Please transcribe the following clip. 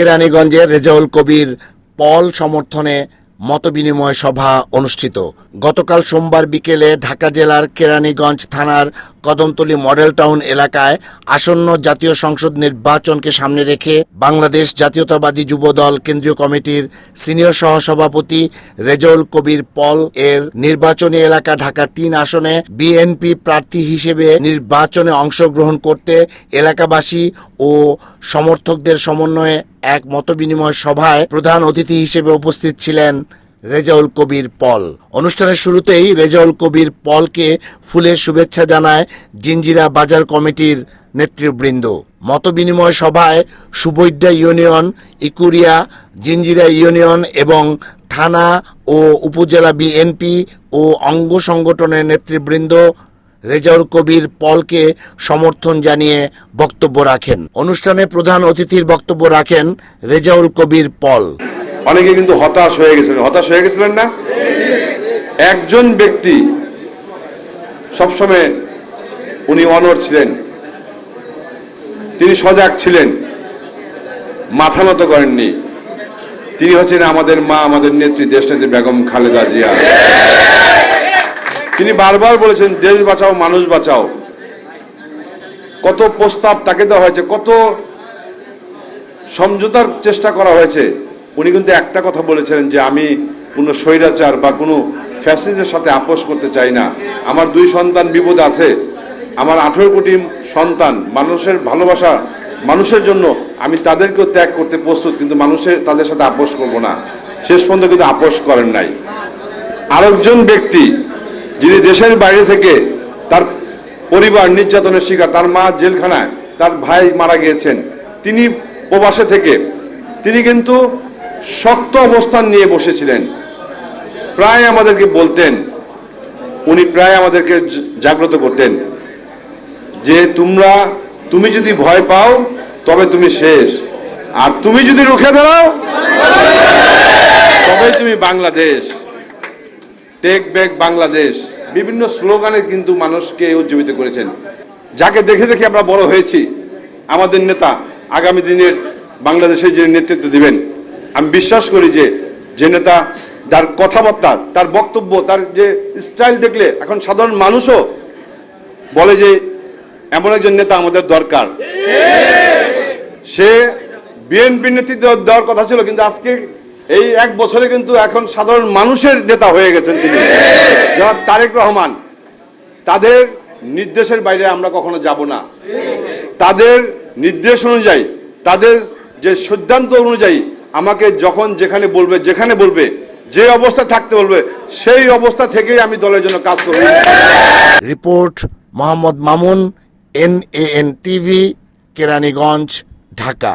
কেরানীগঞ্জের রেজাউল কবির পল সমর্থনে মতবিনিময় সভা অনুষ্ঠিত। গতকাল সোমবার বিকেলে ঢাকা জেলার কেরানীগঞ্জ থানার কদমতলী মডেল টাউন এলাকায় আসন্ন জাতীয় সংসদ নির্বাচনকে সামনে রেখে বাংলাদেশ জাতীয়তাবাদী যুবদল কেন্দ্রীয় কমিটির সিনিয়র সহসভাপতি রেজাউল কবির পল এর নির্বাচনী এলাকা ঢাকা তিন আসনে বিএনপি প্রার্থী হিসেবে নির্বাচনে অংশগ্রহণ করতে এলাকাবাসী ও সমর্থকদের সমন্বয়ে এক মতবিনিময় সভায় প্রধান অতিথি হিসেবে উপস্থিত ছিলেন রেজাউল কবির পল। অনুষ্ঠানের শুরুতেই রেজাউল কবির পলকে ফুলের শুভেচ্ছা জানায় জিঞ্জিরা বাজার কমিটির নেতৃবৃন্দ। মতবিনিময় সভায় সুবৈদ্যা ইউনিয়ন, ইকুরিয়া জিঞ্জিরা ইউনিয়ন এবং থানা ও উপজেলা বিএনপি ও অঙ্গ সংগঠনের নেতৃবৃন্দ রেজাউল কবির পলকে সমর্থন জানিয়ে বক্তব্য রাখেন। অনুষ্ঠানে প্রধান অতিথির বক্তব্য রাখেন রেজাউল কবির পল। অনেকে কিন্তু হতাশ হয়ে গেছিলেন। হতাশ হয়ে গেছিলেন না? একজন ব্যক্তি সবসময় উনি অনর ছিলেন। তিনি সজাগ ছিলেন। মাথা নত করেননি। তিনি হচ্ছেন আমাদের মা, আমাদের নেত্রী, দেশনেত্রী বেগম খালেদা জিয়া। তিনি বারবার বলেছেন, দেশ বাঁচাও, মানুষ বাঁচাও। কত প্রস্তাব তাকে দেওয়া হয়েছে, কত সমঝোতার চেষ্টা করা হয়েছে। উনি কিন্তু একটা কথা বলেছিলেন যে আমি কোনো স্বৈরাচার বা কোনো ফ্যাসিজের সাথে আপোষ করতে চাই না। আমার দুই সন্তান বিপদ আছে। আমার আঠেরো কোটি সন্তান, মানুষের ভালোবাসা, মানুষের জন্য আমি তাদেরকেও ত্যাগ করতে প্রস্তুত, কিন্তু মানুষের, তাদের সাথে আপোষ করব না। শেষ পর্যন্ত কিন্তু আপোষ করেন নাই। আরেকজন ব্যক্তি, যিনি দেশের বাইরে থেকে তার পরিবার নির্যাতনের শিকার, তার মা জেলখানায় তার ভাই মারা গিয়েছেন। তিনি প্রবাসে থেকে, তিনি কিন্তু শক্ত অবস্থান নিয়ে বসেছিলেন। প্রায় আমাদেরকে বলতেন, উনি প্রায় আমাদেরকে জাগ্রত করতেন যে তোমরা, তুমি যদি ভয় পাও, তবে তুমি শেষ। আর তুমি যদি রুখে দাঁড়াও, তবে তুমি বাংলাদেশ। Take back Bangladesh. বিভিন্ন স্লোগানে কিন্তু মানুষকে উজ্জীবিত করেছেন। যাকে দেখে দেখে আমরা বড় হয়েছি। আমাদের নেতা আগামী দিনের বাংলাদেশের যে নেতৃত্ব দিবেন আমি বিশ্বাস করি যে যে নেতা, যার কথাবার্তা, তার বক্তব্য, তার যে স্টাইল দেখলে, এখন সাধারণ মানুষও বলে যে, এমন একজন নেতা আমাদের দরকার। সে বিএনপি নেতৃত্ব দেওয়ার কথা ছিল, কিন্তু আজকে এই এক বছরে কিন্তু এখন সাধারণ মানুষের নেতা হয়ে গেছেন তিনি। যারা তারেক রহমান, তাদের নির্দেশের বাইরে আমরা কখনো যাব না। তাদের নির্দেশ অনুযায়ী, তাদের যে সিদ্ধান্ত অনুযায়ী আমাকে যখন যেখানে বলবে যেখানে বলবে, যে অবস্থা থাকতে বলবে, সেই অবস্থা থেকেই আমি দলের জন্য কাজ করব। Report, Mohammad Mamun N A N TV, Keraniganj, Dhaka.